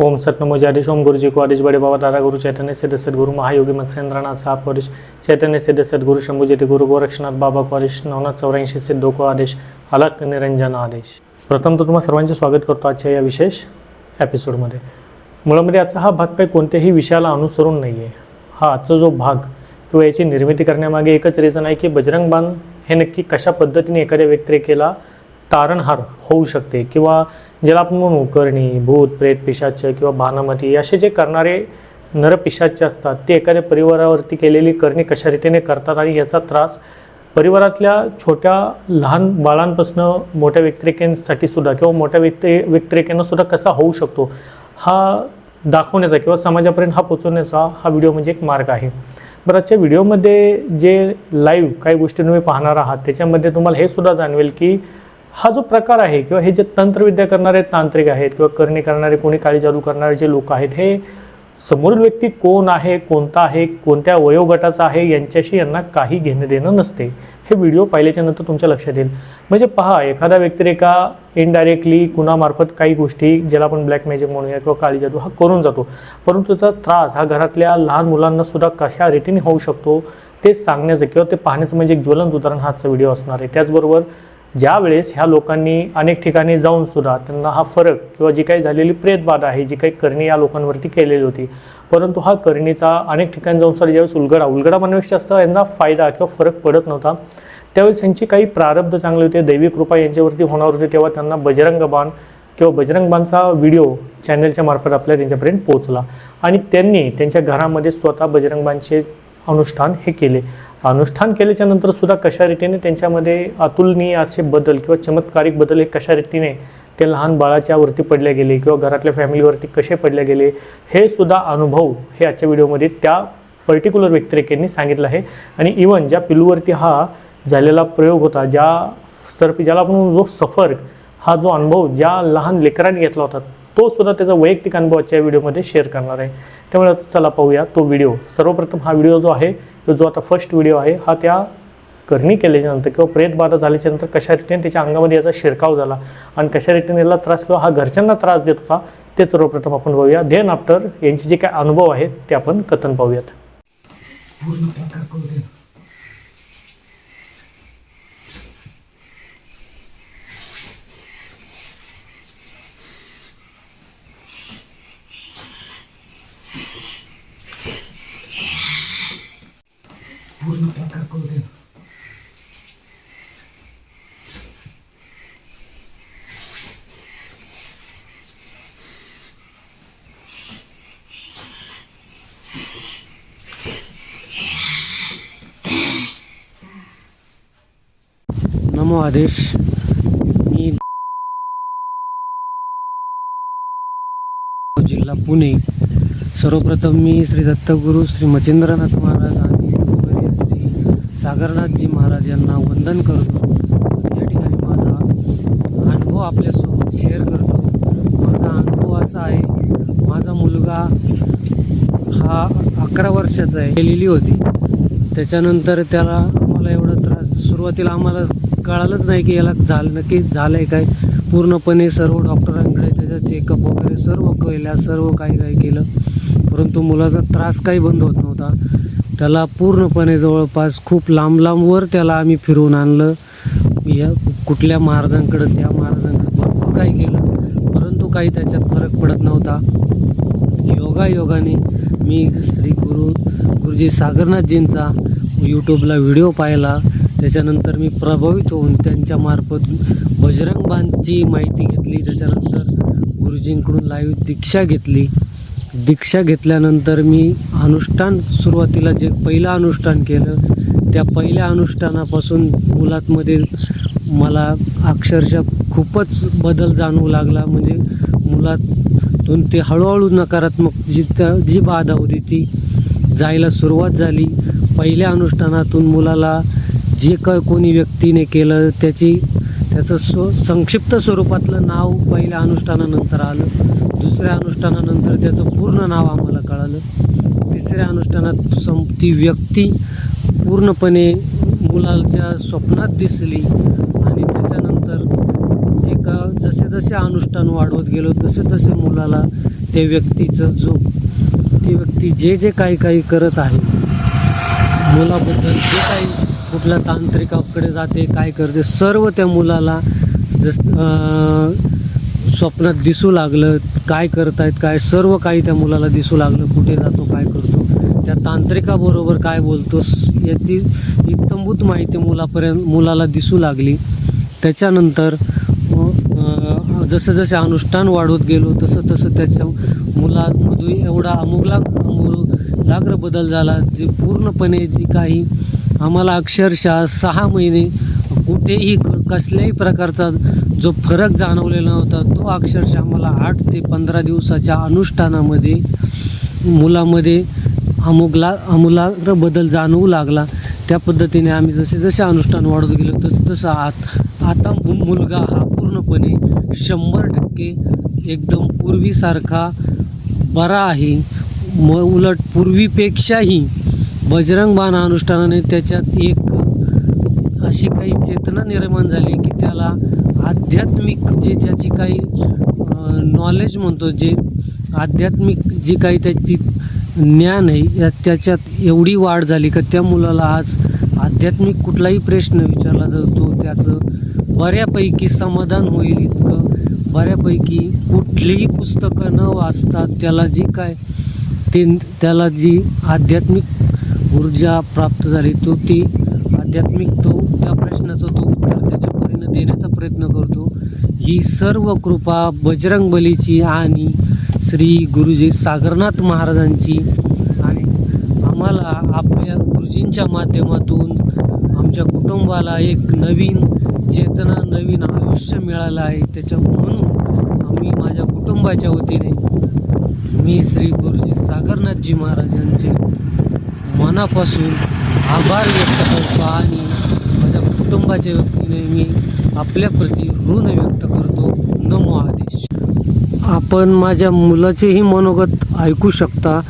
ओम सतनमो जादेश ओम गुरुजी को आदेश बड़े बाबा दादा गुरु चैतन्य सिद्ध सदगुरु महायोगी मत्स्येंद्रनाथ साहब को आदेश चैतन्य सिद्ध सद्गुरु शंभुजेती गुरु गोरक्षनाथ बाबा को आदेश नवनाथ चौऱ्याऐंशी सिद्धो को आदेश अलग निरंजन आदेश. प्रथम तर तुम्हाला सर्वांचे स्वागत करतो आजच्या या विशेष एपिसोडमध्ये मुळामध्ये आजचा हा भाग काही कोणत्याही विषयाला अनुसरून नाही आहे हा आजचा जो भाग किंवा याची निर्मिती करण्यामागे एकच रिझन आहे की बजरंग बांध हे नक्की कशा पद्धतीने एखाद्या व्यतिरेकेला तारणहार होऊ शकते किंवा ज्याला आपण म्हणू करणी भूत प्रेत पिशाच किंवा भानामती असे जे करणारे नरपिशाच असतात ते एखाद्या परिवारावरती केलेली करणी कशा रीतीने करतात आणि याचा त्रास परिवारातल्या छोट्या लहान बाळांपासून मोठ्या व्यक्तिरेखेंसाठी सुद्धा किंवा मोठ्या व्यक्ती व्यक्तिरेखेंना सुद्धा कसा होऊ शकतो हा दाखवण्याचा किंवा समाजापर्यंत हा पोचवण्याचा हा व्हिडिओ म्हणजे एक मार्ग आहे. बरं आजच्या व्हिडिओमध्ये जे लाईव्ह काही गोष्टी तुम्ही पाहणार आहात त्याच्यामध्ये तुम्हाला हे सुद्धा जाणवेल की हा जो प्रकार आहे किंवा हे जे तंत्रविद्या करणारे तांत्रिक आहेत किंवा करणी करणारे कोणी काळी जादू करणारे जे लोक आहेत हे समोरील व्यक्ती कोण आहे कोणता आहे कोणत्या वयोगटाचा आहे यांच्याशी यांना काही घेणं देणं नसते. हे व्हिडिओ पाहिल्याच्या नंतर तुमच्या लक्षात येईल. म्हणजे पहा एखादा व्यक्तिरेखा इनडायरेक्टली कुणामार्फत काही गोष्टी ज्याला आपण ब्लॅक मॅजिक म्हणूया किंवा काळी जादू हा करून जातो. परंतु त्याचा त्रास हा घरातल्या लहान मुलांना सुद्धा कशा रीतीने होऊ शकतो ते सांगण्याचं किंवा ते पाहण्याचं म्हणजे एक ज्वलंत उदाहरण हा आजचा व्हिडिओ असणार आहे. त्याचबरोबर ज्यावेळेस ह्या लोकांनी अनेक ठिकाणी जाऊन सुद्धा त्यांना हा फरक किंवा जी काही झालेली प्रेतबाधा आहे जी काही करणी या लोकांवरती केलेली होती परंतु हा करणीचा अनेक ठिकाणी जाऊन सुद्धा ज्यावेळेस उलगडा उलगडा म्हणण्यापेक्षा जास्त यांना फायदा किंवा फरक पडत नव्हता. त्यावेळेस त्यांची काही प्रारब्ध चांगले होते. दैवी कृपा यांच्यावरती होणार होते तेव्हा त्यांना बजरंग बाण किंवा बजरंग बाणचा व्हिडिओ चॅनलच्या मार्फत आपल्या त्यांच्यापर्यंत पोहोचला. आणि त्यांनी त्यांच्या घरामध्ये स्वतः बजरंग बाणचे अनुष्ठान हे केले. अनुष्ठान केल्याच्यानंतर सुद्धा कशा रीतीने त्यांच्यामध्ये अतुलनीय असे बदल किंवा चमत्कारिक बदल हे कशा रीतीने ते लहान बाळाच्यावरती पडले गेले किंवा घरातल्या फॅमिलीवरती कसे पडले गेले हे सुद्धा अनुभव हे आजच्या व्हिडिओमध्ये त्या पर्टिक्युलर व्यक्तिरेखेंनी सांगितलं आहे. आणि इवन ज्या पिलूवरती हा झालेला प्रयोग होता ज्या सर्प ज्याला आपण जो सफर हा जो अनुभव ज्या लहान लेकरांनी घेतला होता तो सुद्धा त्याचा वैयक्तिक अनुभव आजच्या व्हिडिओमध्ये शेअर करणार आहे. त्यामुळे चला पाहूया तो व्हिडिओ. सर्वप्रथम हा व्हिडिओ जो आहे तो जो आता फर्स्ट व्हिडिओ आहे हा त्या करणी केल्याच्यानंतर किंवा प्रेतबाधा झाल्याच्यानंतर कशा रीतीने त्याच्या अंगामध्ये याचा शिरकाव झाला आणि कशा रीतीने याला त्रास किंवा हा घरच्यांना त्रास देत होता ते सर्वप्रथम आपण पाहूया देन आफ्टर यांचे जे काय अनुभव आहेत ते आपण कथन पाहूयात. पूर्ण प्रकार करू दे पूर्ण नमो आदेश मी जिल्हा पुणे. सर्वप्रथम मी श्री दत्तगुरू श्री मचिंद्रनाथ महाराज आणि श्री सागरनाथजी महाराज यांना वंदन करतो. या ठिकाणी माझा अनुभव आपल्यासोबत शेअर करतो. माझा अनुभव असा आहे माझा मुलगा हा अकरा वर्षाचा आहे. गेलेली होती. त्याच्यानंतर त्याला आम्हाला एवढा त्रास सुरुवातीला आम्हाला कळालंच नाही की याला झालं नक्की झालं आहे काय. पूर्णपणे सर्व डॉक्टरांकडे त्याचं चेकअप वगैरे सर्व केल्या सर्व काही काही केलं. परंतु मुलाचा त्रास काही बंद होत नव्हता. त्याला पूर्णपणे जवळपास खूप लांब लांबवर त्याला आम्ही फिरवून आणलं. या कुठल्या महाराजांकडं त्या महाराजांकडं भरपूर काही केलं. परंतु काही त्याच्यात फरक पडत नव्हता. योगायोगाने मी श्री गुरु गुरुजी सागरनाथजींचा यूट्यूबला व्हिडिओ पाहिला. त्याच्यानंतर मी प्रभावित होऊन त्यांच्यामार्फत बजरंग बांधची माहिती घेतली. त्याच्यानंतर गुरुजींकडून लाईव्ह दीक्षा घेतली. दीक्षा घेतल्यानंतर मी अनुष्ठान सुरुवातीला जे पहिलं अनुष्ठान केलं त्या पहिल्या अनुष्ठानापासून मुलांमध्ये मला अक्षरशः खूपच बदल जाणवू लागला. म्हणजे मुलातून ते हळूहळू नकारात्मक जी त्या जी बाधा होती ती जायला सुरुवात झाली. पहिल्या अनुष्ठानातून मुलाला जे काय कोणी व्यक्तीने केलं त्याची त्याचं स्व संक्षिप्त स्वरूपातलं नाव पहिल्या अनुष्ठानानंतर आलं. दुसऱ्या अनुष्ठानानंतर त्याचं पूर्ण नाव आम्हाला कळालं. तिसऱ्या अनुष्ठानात सं ती व्यक्ती पूर्णपणे मुलाच्या स्वप्नात दिसली आणि त्याच्यानंतर जे का जसे जसे अनुष्ठान वाढवत गेलो तसे तसे मुलाला त्या व्यक्तीचं जो ती व्यक्ती जे जे काही काही करत आहे मुलाबद्दल जे काही कुठल्या तांत्रिकाकडे जाते काय करते सर्व त्या मुलाला जस स्वप्नात दिसू लागलं काय करतायत काय सर्व काही त्या मुलाला दिसू लागलं कुठे जातो काय करतो त्या तांत्रिकाबरोबर काय बोलतो याची इत्तंभूत माहिती मुलापर्यंत मुलाला दिसू लागली. त्याच्यानंतर जसं जसे अनुष्ठान वाढवत गेलो तसं तसं त्याच्या मुलामधून एवढा अमुगला अमुलाग्र बदल झाला जे पूर्णपणे जी काही आम्हाला अक्षरशः सहा महिने कुठेही क- कसल्याही प्रकारचा जो फरक जाणवलेला नव्हता तो अक्षरशः आम्हाला आठ ते पंधरा दिवसाच्या अनुष्ठानामध्ये मुलामध्ये अमुगला अमुलाग्र बदल जाणवू लागला. त्या पद्धतीने आम्ही जसे जसे अनुष्ठान वाढत गेलो तसं तसं आत आता मुलगा हा पूर्णपणे शंभर टक्के एकदम पूर्वीसारखा बरा आहे. म उलट पूर्वीपेक्षाही बजरंग बाण अनुष्ठानाने त्याच्यात एक अशी काही चेतना निर्माण झाली की त्याला आध्यात्मिक जे ज्याची काही नॉलेज म्हणतो जे आध्यात्मिक जी काही त्याची ज्ञान आहे या त्याच्यात एवढी वाढ झाली का त्या मुलाला आज आध्यात्मिक कुठलाही प्रश्न विचारला जातो त्याचं बऱ्यापैकी समाधान होईल इतकं. बऱ्यापैकी कुठलीही पुस्तकं न वाचता त्याला जी काय ते त्याला जी आध्यात्मिक ऊर्जा प्राप्त झाली तो ती आध्यात्मिक तो त्या प्रश्नाचं तो उत्तर त्याच्या परीनं देण्याचा प्रयत्न करतो. ही सर्व कृपा बजरंग बलीची आणि श्री गुरुजी सागरनाथ महाराजांची आणि आम्हाला आपल्या गुरुजींच्या माध्यमातून आमच्या कुटुंबाला एक नवीन चेतना नवीन आयुष्य मिळालं आहे. त्याच्या म्हणून आम्ही माझ्या कुटुंबाच्या वतीने मी श्री गुरुजी सागरनाथजी महाराजांचे मनापासून आभार व्यक्त करतो आणि माझ्या कुटुंबाच्या व्यक्तीने मी आपल्याप्रती ऋण व्यक्त करतो. नमो आदेश. आपण माझ्या मुलाचेही मनोगत ऐकू शकता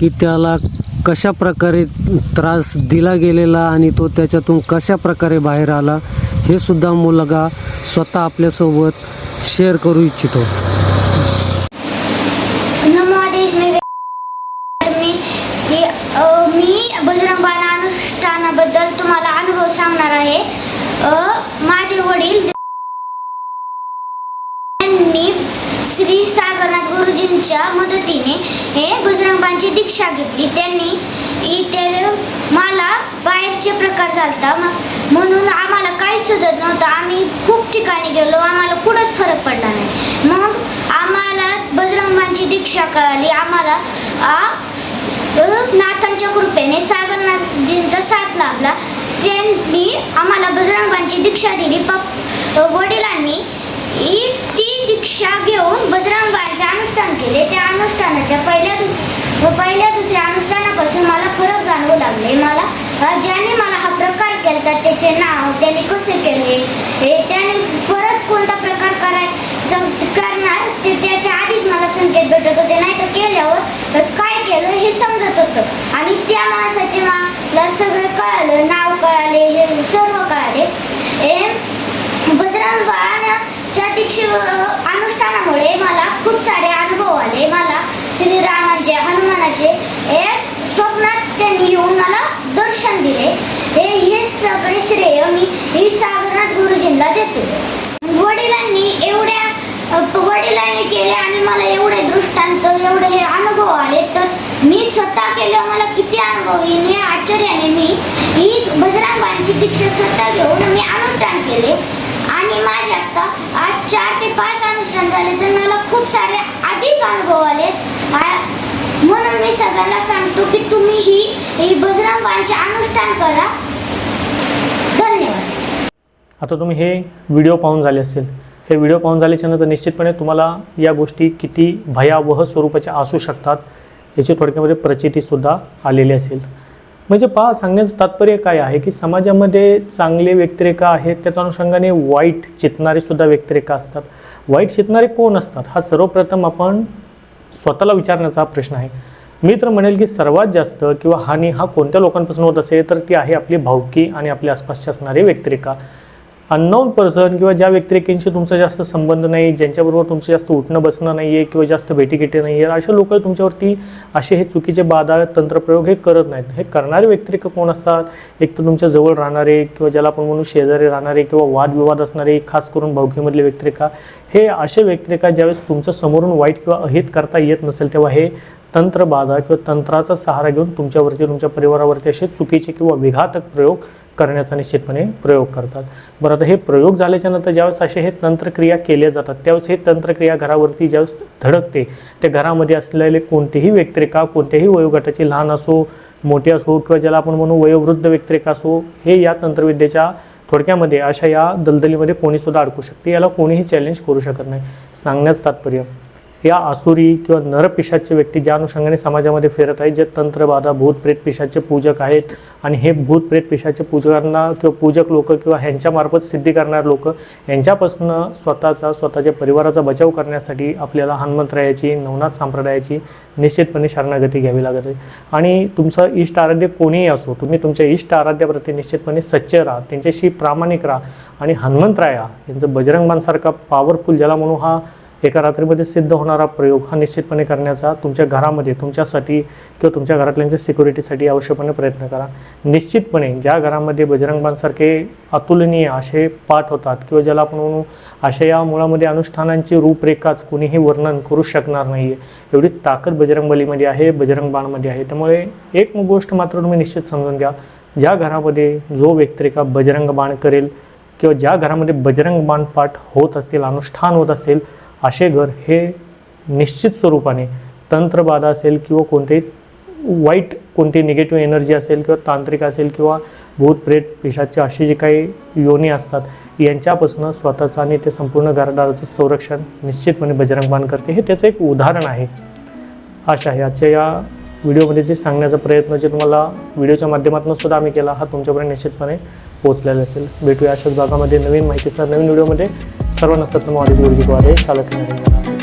की त्याला कशा प्रकारे त्रास दिला गेलेला आणि तो त्याच्यातून कशा प्रकारे बाहेर आला हे सुद्धा मुलगा स्वतः आपल्यासोबत शेअर करू इच्छितो नमो आदेश मी मी मी अ, मी बजरंग बाण अनुष्ठानाबद्दल तुम्हाला अनुभव सांगणार आहे. माझे वडील श्री सागरनाथ गुरुजींच्या मदतीने हे बजरंगबांची दीक्षा घेतली. त्यांनी इथे मला बाहेरचे प्रकार चालता म्हणून आम्हाला काही सुधत नव्हतं. आम्ही खूप ठिकाणी गेलो. आम्हाला कुठंच फरक पडला नाही. मग आम्हाला बजरंगबांची दीक्षा कळाली. आम्हाला नाथांच्या कृपेने सागरनाथजींचा साथ लाभला. त्यांनी आम्हाला बजरंगबांची दीक्षा दिली. पप वडिलांनी ही ती दीक्षा घेऊन बजरंगबाईचे अनुष्ठान केले. त्या अनुष्ठानाच्या पहिल्या दुस पहिल्या दुसऱ्या अनुष्ठानापासून मला फरक जाणवू लागले. मला ज्याने मला हा प्रकार केला त्याचे नाव त्याने कसे केले? हे त्याने परत कोणता प्रकार करायचा करणार? ते त्याच्या आधीच मला संकेत भेटत होते. नाही तर केल्यावर काय केलं हे समजत होतं. आणि त्या माणसाचे मला सगळं कळलं. नाव कळाले हे सर्व कळाले हे बजरंग बाणाच्या अनुष्ठानामुळे मला खूप सारे अनुभव आले. मला श्रीरामाचे हनुमानाचे हे स्वप्नात त्यांनी येऊन मला दर्शन दिले. हे हे सगळे श्रेय मी ही सागरनाथ गुरुजींना देतो. वडिलांनी एवढ्या वडिलांनी केले आणि मला एवढे दृष्टांत एवढे हे अनुभव आले. तर मी स्वतः केलं मला किती अनुभव येईल या आश्चर्याने मी ही बजरंगांची दीक्षा स्वतः घेऊन मी अनुष्ठान केले. आणि माझे आत्ता आज चार ते पाच अनुष्ठान झाले तर मला खूप सारे अधिक अनुभव आले. म्हणून मी सगळ्यांना सांगतो की तुम्ही ही ही बजरंगांचे अनुष्ठान करा. धन्यवाद. आता तुम्ही हे व्हिडिओ पाहून झाले असेल. हे व्हिडिओ पाहून झाल्याच्यानंतर निश्चितपणे तुम्हाला या गोष्टी किती भयावह स्वरूपाच्या असू शकतात याची थोडक्यामध्ये प्रचितीसुद्धा आलेली असेल. म्हणजे पहा सांगण्याचं तात्पर्य काय आहे की समाजामध्ये चांगले व्यक्तिरेखा आहेत त्याच्या अनुषंगाने वाईट चितणारे सुद्धा व्यक्तिरेखा असतात. वाईट चितणारे कोण असतात? हा सर्वप्रथम आपण स्वतःला विचारण्याचा हा प्रश्न आहे. मी तर म्हणेल की सर्वात जास्त किंवा हानी हा कोणत्या लोकांपासून होत असेल तर ती आहे आपली भावकी आणि आपल्या आसपासच्या असणारी व्यक्तिरेखा. अननोन पर्सन किंवा ज्या व्यक्तिरेखांशी तुमचा जास्त संबंध नाही ज्यांच्याबरोबर तुमचं जास्त उठणं बसणं नाही आहे किंवा जास्त भेटीगिटी नाही आहे अशा लोक तुमच्यावरती असे हे चुकीचे बाधा तंत्रप्रयोग हे करत नाहीत. हे करणारे व्यक्तिरेखा कोण असतात? एक तर तुमच्या जवळ राहणारे किंवा ज्याला आपण म्हणू शेजारी राहणारे किंवा वादविवाद असणारे खास करून भावकीमधले व्यक्तिरेखा हे असे व्यक्तिरेखा ज्यावेळेस तुमचं समोरून वाईट किंवा अहित करता येत नसेल तेव्हा हे तंत्रबाधा किंवा तंत्राचा सहारा घेऊन तुमच्यावरती तुमच्या परिवारावरती असे चुकीचे किंवा विघातक प्रयोग करण्याचा निश्चितपणे प्रयोग करतात. बरं आता हे प्रयोग झाल्याच्यानंतर ज्यावेळेस असे हे तंत्रक्रिया केल्या जातात त्यावेळेस हे तंत्रक्रिया घरावरती ज्यावेळेस धडकते त्या घरामध्ये असलेले कोणतेही व्यक्तिरेखा कोणत्याही वयोगटाची लहान असो मोठी असो किंवा ज्याला आपण म्हणू वयोवृद्ध व्यक्तिरेखा असो हे या तंत्रविद्येच्या थोडक्यामध्ये अशा या दलदलीमध्ये कोणीसुद्धा अडकू शकते याला कोणीही चॅलेंज करू शकत नाही. सांगण्याचं तात्पर्य या आसुरी किंवा नरपिशाचे व्यक्ती ज्या अनुषंगाने समाजामध्ये फिरत आहेत जे तंत्रबाधा भूतप्रेत पिशाचे पूजक आहेत आणि हे भूतप्रेत पिशाचे पूजकांना किंवा पूजक लोक किंवा ह्यांच्यामार्फत सिद्धी करणारे लोक यांच्यापासून स्वतःचा स्वतःच्या परिवाराचा बचाव करण्यासाठी आपल्याला हनुमंतरायाची नवनाथ संप्रदायाची निश्चितपणे शरणागती घ्यावी लागत. आहे आणि तुमचं इष्ट आराध्य कोणीही असो तुम्ही तुमच्या इष्ट आराध्याप्रती निश्चितपणे सच्चे राहा त्यांच्याशी प्रामाणिक राहा आणि हनुमंतराया यांचं बजरंगबांसारखा पॉवरफुल ज्याला म्हणू हा एका रात्रीमध्ये सिद्ध होणारा प्रयोग हा निश्चितपणे करण्याचा तुमच्या घरामध्ये तुमच्यासाठी किंवा तुमच्या घरातल्यांच्या सिक्युरिटीसाठी आवश्यकपणे प्रयत्न करा. निश्चितपणे ज्या घरामध्ये बजरंगबांसारखे अतुलनीय असे पाठ होतात किंवा ज्याला आपण म्हणू अशा या मुळामध्ये अनुष्ठानांची रूपरेखाच कुणीही वर्णन करू शकणार नाही आहे एवढी ताकद बजरंगबलीमध्ये आहे बजरंगबाणमध्ये आहे. त्यामुळे एक गोष्ट मात्र तुम्ही निश्चित समजून घ्या. ज्या घरामध्ये जो व्यक्तिरेखा बजरंग बाण करेल किंवा ज्या घरामध्ये बजरंग बाण पाठ होत असतील अनुष्ठान होत असेल असे घर हे निश्चित स्वरूपाने तंत्रबाधा असेल किंवा कोणतेही वाईट कोणती निगेटिव्ह एनर्जी असेल किंवा तांत्रिक असेल किंवा भूत प्रेत पिशाचे असे जे काही योनी असतात यांच्यापासून स्वतःचं आणि ते संपूर्ण घरदाराचं संरक्षण निश्चितपणे बजरंगबाण करते. हे त्याचं एक उदाहरण आहे. अशा आहे. आजच्या या व्हिडिओमध्ये जे सांगण्याचा प्रयत्न जे तुम्हाला व्हिडिओच्या माध्यमातून सुद्धा आम्ही केला हा तुमच्यापर्यंत निश्चितपणे पोहोचलेला असेल. भेटूया अशाच भागामध्ये नवीन माहितीसह नवीन व्हिडिओमध्ये. सर्वांना सत्यम गुरुजी द्वारे चालत नाही.